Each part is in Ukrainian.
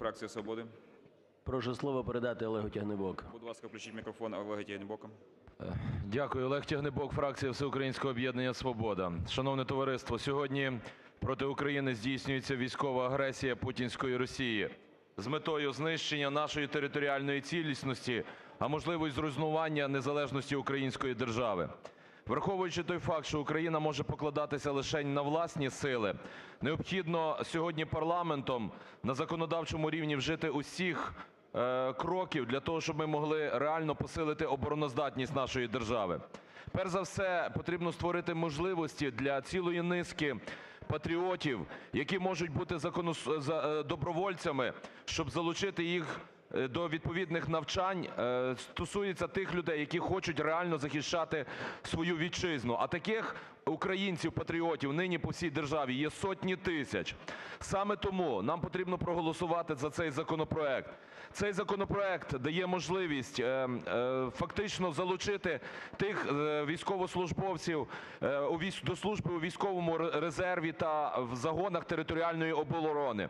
фракція "Свободи". Прошу слово передати Олегу Тягнибоку. Будь ласка, включіть мікрофон Олега Тягнибока. Дякую. Олег Тягнибок, фракція Всеукраїнського об'єднання "Свобода". Шановне товариство, сьогодні проти України здійснюється військова агресія путінської Росії з метою знищення нашої територіальної цілісності, а можливо, і зруйнування незалежності української держави. Враховуючи той факт, що Україна може покладатися лишень на власні сили, необхідно сьогодні парламентом на законодавчому рівні вжити усіх е, кроків для того, щоб ми могли реально посилити обороноздатність нашої держави. Перш за все, потрібно створити можливості для цілої низки патріотів, які можуть бути е, добровольцями, щоб залучити їх до відповідних навчань, е, стосується тих людей, які хочуть реально захищати свою вітчизну. А таких українців-патріотів нині по всій державі є сотні тисяч. Саме тому нам потрібно проголосувати за цей законопроект. Цей законопроект дає можливість е, е, фактично залучити тих е, військовослужбовців е, до служби у військовому резерві та в загонах територіальної оборони.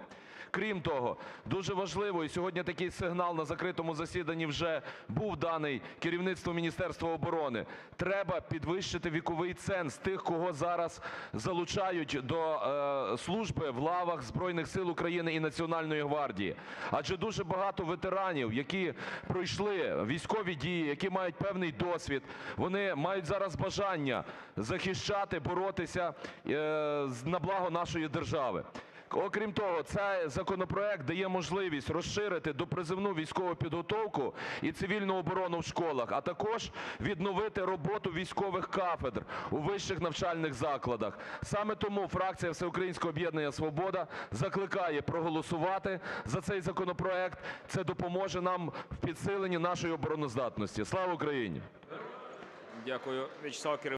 Крім того, дуже важливо, і сьогодні такий сигнал на закритому засіданні вже був даний керівництвом Міністерства оборони, треба підвищити віковий ценз тих, кого зараз залучають до е, служби в лавах Збройних Сил України і Національної гвардії. Адже дуже багато ветеранів, які пройшли військові дії, які мають певний досвід, вони мають зараз бажання захищати, боротися е, на благо нашої держави. Окрім того, цей законопроект дає можливість розширити допризивну військову підготовку і цивільну оборону в школах, а також відновити роботу військових кафедр у вищих навчальних закладах. Саме тому фракція Всеукраїнського об'єднання "Свобода" закликає проголосувати за цей законопроект. Це допоможе нам в підсиленні нашої обороноздатності. Слава Україні! Дякую. В'ячеслав Кириленко.